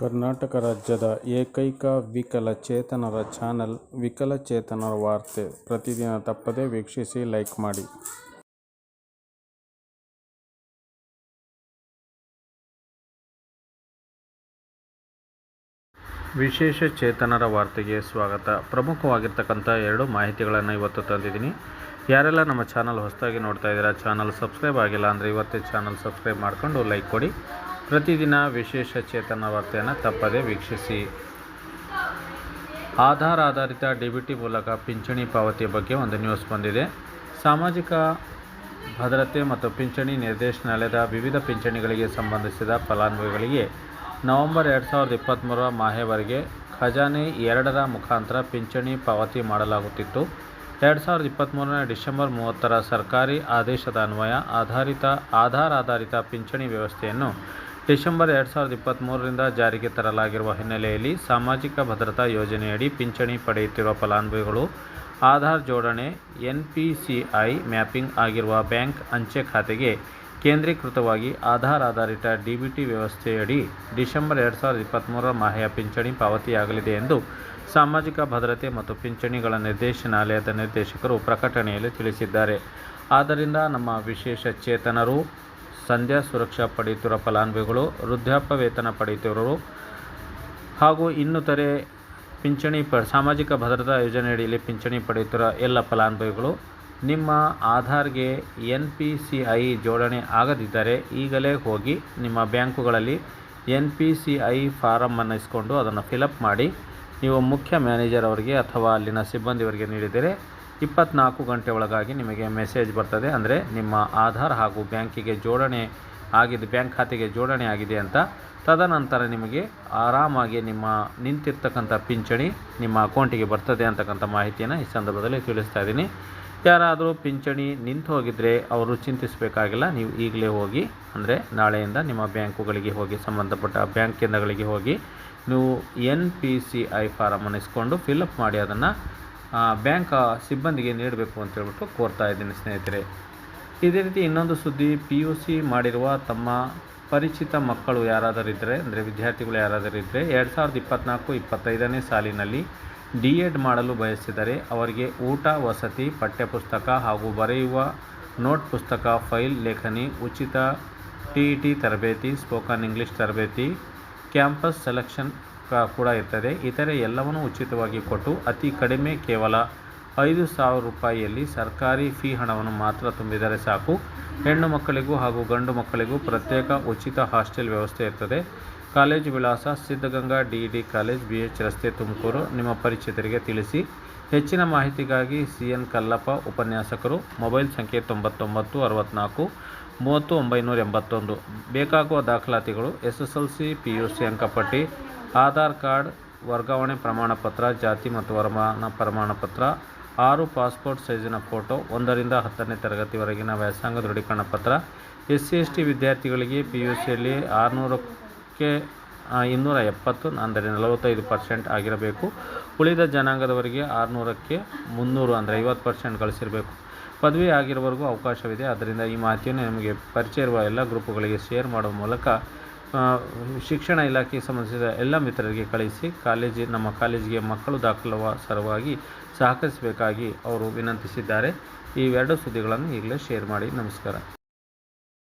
ಕರ್ನಾಟಕ ರಾಜ್ಯದ ಏಕೈಕ ವಿಕಲಚೇತನರ ಚಾನೆಲ್ ವಿಕಲಚೇತನರ ವಾರ್ತೆ. ಪ್ರತಿದಿನ ತಪ್ಪದೇ ವೀಕ್ಷಿಸಿ, ಲೈಕ್ ಮಾಡಿ. ವಿಶೇಷ ಚೇತನರ ವಾರ್ತೆಗೆ ಸ್ವಾಗತ. ಪ್ರಮುಖವಾಗಿರ್ತಕ್ಕಂಥ ಎರಡು ಮಾಹಿತಿಗಳನ್ನು ಇವತ್ತು ತಂದಿದ್ದೀನಿ. ಯಾರೆಲ್ಲ ನಮ್ಮ ಚಾನಲ್ ಹೊಸದಾಗಿ ನೋಡ್ತಾ ಇದ್ದೀರಾ, ಚಾನಲ್ ಸಬ್ಸ್ಕ್ರೈಬ್ ಆಗಿಲ್ಲ ಅಂದರೆ ಇವತ್ತೇ ಚಾನಲ್ ಸಬ್ಸ್ಕ್ರೈಬ್ ಮಾಡಿಕೊಂಡು ಲೈಕ್ ಕೊಡಿ. ಪ್ರತಿದಿನ ವಿಶೇಷ ಚೇತನ ವಾರ್ತೆಯನ್ನು ತಪ್ಪದೇ ವೀಕ್ಷಿಸಿ. ಆಧಾರ್ ಆಧಾರಿತ ಡಿ ಮೂಲಕ ಪಿಂಚಣಿ ಪಾವತಿಯ ಬಗ್ಗೆ ಒಂದು ನ್ಯೂಸ್ ಬಂದಿದೆ. ಸಾಮಾಜಿಕ ಭದ್ರತೆ ಮತ್ತು ಪಿಂಚಣಿ ನಿರ್ದೇಶನಾಲಯದ ವಿವಿಧ ಪಿಂಚಣಿಗಳಿಗೆ ಸಂಬಂಧಿಸಿದ ಫಲಾನುಭವಿಗಳಿಗೆ ನವೆಂಬರ್ ಎರಡು ಸಾವಿರದ ಇಪ್ಪತ್ತ್ಮೂರರ ಮಾಹೆವರೆಗೆ ಖಜಾನೆ ಎರಡರ ಮುಖಾಂತರ ಪಿಂಚಣಿ ಪಾವತಿ ಮಾಡಲಾಗುತ್ತಿತ್ತು. ಎರಡು ಸಾವಿರದ ಇಪ್ಪತ್ತ್ಮೂರನೇ ಡಿಸೆಂಬರ್ ಮೂವತ್ತರ ಸರ್ಕಾರಿ ಆದೇಶದ ಅನ್ವಯ ಆಧಾರಿತ ಆಧಾರ್ ಆಧಾರಿತ ಪಿಂಚಣಿ ವ್ಯವಸ್ಥೆಯನ್ನು ಡಿಸೆಂಬರ್ ಎರಡು ಸಾವಿರದ ಇಪ್ಪತ್ತ್ಮೂರರಿಂದ ಜಾರಿಗೆ ತರಲಾಗಿರುವ ಹಿನ್ನೆಲೆಯಲ್ಲಿ ಸಾಮಾಜಿಕ ಭದ್ರತಾ ಯೋಜನೆಯಡಿ ಪಿಂಚಣಿ ಪಡೆಯುತ್ತಿರುವ ಫಲಾನುಭವಿಗಳು ಆಧಾರ್ ಜೋಡಣೆ, N P C I mapping ಆಗಿರುವ ಬ್ಯಾಂಕ್ ಅಂಚೆ ಖಾತೆಗೆ ಕೇಂದ್ರೀಕೃತವಾಗಿ ಆಧಾರ್ ಆಧಾರಿತ ಡಿ ಬಿ ಟಿ ವ್ಯವಸ್ಥೆಯಡಿ ಡಿಸೆಂಬರ್ ಎರಡು ಸಾವಿರದ ಇಪ್ಪತ್ತ್ಮೂರರ ಮಾಹೆಯ ಪಿಂಚಣಿ ಪಾವತಿಯಾಗಲಿದೆ ಎಂದು ಸಾಮಾಜಿಕ ಭದ್ರತೆ ಮತ್ತು ಪಿಂಚಣಿಗಳ ನಿರ್ದೇಶನಾಲಯದ ನಿರ್ದೇಶಕರು ಪ್ರಕಟಣೆಯಲ್ಲಿ ತಿಳಿಸಿದ್ದಾರೆ. ಆದ್ದರಿಂದ ನಮ್ಮ ವಿಶೇಷ ಚೇತನರು ಸಂಧ್ಯಾ ಸುರಕ್ಷಾ ಪಡೆಯುತ್ತಿರುವ ಫಲಾನುಭವಿಗಳು, ವೃದ್ಧಾಪ್ಯ ವೇತನ ಪಡೆಯುತ್ತಿರುವರು ಹಾಗೂ ಇನ್ನಿತರೆ ಪಿಂಚಣಿ ಪ, ಸಾಮಾಜಿಕ ಭದ್ರತಾ ಯೋಜನೆಯಡಿಯಲ್ಲಿ ಪಿಂಚಣಿ ಪಡೆಯುತ್ತಿರುವ ಎಲ್ಲ ಫಲಾನುಭವಿಗಳು, ನಿಮ್ಮ ಆಧಾರ್ಗೆ ಎನ್ ಪಿ ಸಿ ಐ ಜೋಡಣೆ ಆಗದಿದ್ದರೆ ಈಗಲೇ ಹೋಗಿ ನಿಮ್ಮ ಬ್ಯಾಂಕುಗಳಲ್ಲಿ ಎನ್ ಪಿ ಸಿ ಐ ಫಾರಮನ್ನು ಇಸ್ಕೊಂಡು ಅದನ್ನು ಫಿಲಪ್ ಮಾಡಿ ನೀವು ಮುಖ್ಯ ಮ್ಯಾನೇಜರ್ ಅವರಿಗೆ ಅಥವಾ ಅಲ್ಲಿನ ಸಿಬ್ಬಂದಿಯವರಿಗೆ ನೀಡಿದರೆ ಇಪ್ಪತ್ನಾಲ್ಕು ಗಂಟೆ ಒಳಗಾಗಿ ನಿಮಗೆ ಮೆಸೇಜ್ ಬರ್ತದೆ. ಅಂದರೆ ನಿಮ್ಮ ಆಧಾರ್ ಹಾಗೂ ಬ್ಯಾಂಕಿಗೆ ಜೋಡಣೆ ಆಗಿದೆ, ಬ್ಯಾಂಕ್ ಖಾತೆಗೆ ಜೋಡಣೆ ಆಗಿದೆ ಅಂತ. ತದನಂತರ ನಿಮಗೆ ಆರಾಮಾಗಿ ನಿಮ್ಮ ನಿಂತಿರ್ತಕ್ಕಂಥ ಪಿಂಚಣಿ ನಿಮ್ಮ ಅಕೌಂಟಿಗೆ ಬರ್ತದೆ ಅಂತಕ್ಕಂಥ ಮಾಹಿತಿಯನ್ನು ಈ ಸಂದರ್ಭದಲ್ಲಿ ತಿಳಿಸ್ತಾ ಇದ್ದೀನಿ. ಯಾರಾದರೂ ಪಿಂಚಣಿ ನಿಂತು ಹೋಗಿದ್ದರೆ ಅವರು ಚಿಂತಿಸಬೇಕಾಗಿಲ್ಲ. ನೀವು ಈಗಲೇ ಹೋಗಿ, ಅಂದರೆ ನಾಳೆಯಿಂದ ನಿಮ್ಮ ಬ್ಯಾಂಕುಗಳಿಗೆ ಹೋಗಿ, ಸಂಬಂಧಪಟ್ಟ ಬ್ಯಾಂಕ್ ಕೇಂದ್ರಗಳಿಗೆ ಹೋಗಿ, ನೀವು ಎನ್ ಪಿ ಸಿ ಐ ಫಾರಮನ್ನು ಇಸ್ಕೊಂಡು ಫಿಲಪ್ ಮಾಡಿ ಅದನ್ನು ಬ್ಯಾಂಕ್ ಸಿಬ್ಬಂದಿಗೆ ನೀಡಬೇಕು ಅಂತ ಹೇಳ್ಬಿಟ್ಟು ಕೋರ್ತಾ ಇದ್ದೀನಿ ಸ್ನೇಹಿತರೆ. ಇದೇ ರೀತಿ ಇನ್ನೊಂದು ಸುದ್ದಿ ಪಿ ಯು ಸಿ ಮಾಡಿರುವ ತಮ್ಮ ಪರಿಚಿತ ಮಕ್ಕಳು ಯಾರಾದರೂ ಇದ್ದರೆ, ಅಂದರೆ ವಿದ್ಯಾರ್ಥಿಗಳು ಯಾರಾದರೂ ಇದ್ದರೆ, ಎರಡು ಸಾವಿರದ ಇಪ್ಪತ್ತ್ನಾಲ್ಕು ಇಪ್ಪತ್ತೈದನೇ ಸಾಲಿನಲ್ಲಿ ಡಿ ಎಡ್ ಮಾಡಲು ಬಯಸಿದರೆ ಅವರಿಗೆ ಊಟ, ವಸತಿ, ಪಠ್ಯಪುಸ್ತಕ ಹಾಗೂ ಬರೆಯುವ ನೋಟ್ ಪುಸ್ತಕ, ಫೈಲ್, ಲೇಖನಿ, ಉಚಿತ ಟಿ ಇ ಟಿ ತರಬೇತಿ, ಸ್ಪೋಕನ್ ಇಂಗ್ಲೀಷ್ ತರಬೇತಿ, ಕ್ಯಾಂಪಸ್ ಸೆಲೆಕ್ಷನ್ ಕೂಡ ಇರ್ತದೆ. ಇತರೆ ಎಲ್ಲವನ್ನು ಉಚಿತವಾಗಿ ಕೊಟ್ಟು ಅತಿ ಕಡಿಮೆ ಕೇವಲ ಐದು ಸಾವಿರ ರೂಪಾಯಿಯಲ್ಲಿ ಸರ್ಕಾರಿ ಫೀ ಹಣವನ್ನು ಮಾತ್ರ ತುಂಬಿದರೆ ಸಾಕು. ಹೆಣ್ಣು ಮಕ್ಕಳಿಗೂ ಹಾಗೂ ಗಂಡು ಮಕ್ಕಳಿಗೂ ಪ್ರತ್ಯೇಕ ಉಚಿತ ಹಾಸ್ಟೆಲ್ ವ್ಯವಸ್ಥೆ ಇರ್ತದೆ. ಕಾಲೇಜು ವಿಳಾಸ Siddaganga D D college B H ರಸ್ತೆ ತುಮಕೂರು. ನಿಮ್ಮ ಪರಿಚಿತರಿಗೆ ತಿಳಿಸಿ. ಹೆಚ್ಚಿನ ಮಾಹಿತಿಗಾಗಿ ಸಿ ಎನ್ ಕಲ್ಲಪ್ಪ ಉಪನ್ಯಾಸಕರು. ಮೊಬೈಲ್ ಸಂಖ್ಯೆ ತೊಂಬತ್ತೊಂಬತ್ತು ಅರವತ್ತ್ನಾಲ್ಕು ಮೂವತ್ತು ಒಂಬೈನೂರ ಎಂಬತ್ತೊಂದು. ಬೇಕಾಗುವ ದಾಖಲಾತಿಗಳು S S L C P U C ಅಂಕಪಟ್ಟಿ, ಆಧಾರ್ ಕಾರ್ಡ್, ವರ್ಗಾವಣೆ ಪ್ರಮಾಣಪತ್ರ, ಜಾತಿ ಮತ್ತು ವರಮಾನ ಪ್ರಮಾಣಪತ್ರ, ಆರು ಪಾಸ್ಪೋರ್ಟ್ ಸೈಜಿನ ಫೋಟೋ, ಒಂದರಿಂದ ಹತ್ತನೇ ತರಗತಿವರೆಗಿನ ವ್ಯಾಸಂಗ ದೃಢೀಕರಣ ಪತ್ರ ಎಸ್ ಸಿ ಎಸ್ ಟಿ ವಿದ್ಯಾರ್ಥಿಗಳಿಗೆ ಪಿ ಯು ಸಿಯಲ್ಲಿ ಆರುನೂರಕ್ಕೆ ಇನ್ನೂರ ಎಪ್ಪತ್ತು, ಅಂದರೆ ನಲವತ್ತೈದು ಪರ್ಸೆಂಟ್ ಆಗಿರಬೇಕು. ಉಳಿದ ಜನಾಂಗದವರಿಗೆ ಆರುನೂರಕ್ಕೆ ಮುನ್ನೂರು, ಅಂದರೆ ಐವತ್ತು ಪರ್ಸೆಂಟ್ ಗಳಿಸಿರಬೇಕು. ಪದವಿ ಆಗಿರೋವರೆಗೂ ಅವಕಾಶವಿದೆ. ಆದ್ದರಿಂದ ಈ ಮಾಹಿತಿಯನ್ನು ನಿಮಗೆ ಪರಿಚಯ ಇರುವ ಎಲ್ಲ ಗ್ರೂಪುಗಳಿಗೆ ಶೇರ್ ಮಾಡುವ ಮೂಲಕ ಶಿಕ್ಷಣ ಇಲಾಖೆಗೆ ಸಂಬಂಧಿಸಿದ ಎಲ್ಲ ಮಿತ್ರರಿಗೆ ಕಳಿಸಿ, ಕಾಲೇಜಿ, ನಮ್ಮ ಕಾಲೇಜಿಗೆ ಮಕ್ಕಳು ದಾಖಲುವ ಸಲುವಾಗಿ ಸಹಕರಿಸಬೇಕಾಗಿ ಅವರು ವಿನಂತಿಸಿದ್ದಾರೆ. ಇವೆರಡು ಸುದ್ದಿಗಳನ್ನು ಈಗಲೇ ಶೇರ್ ಮಾಡಿ. ನಮಸ್ಕಾರ.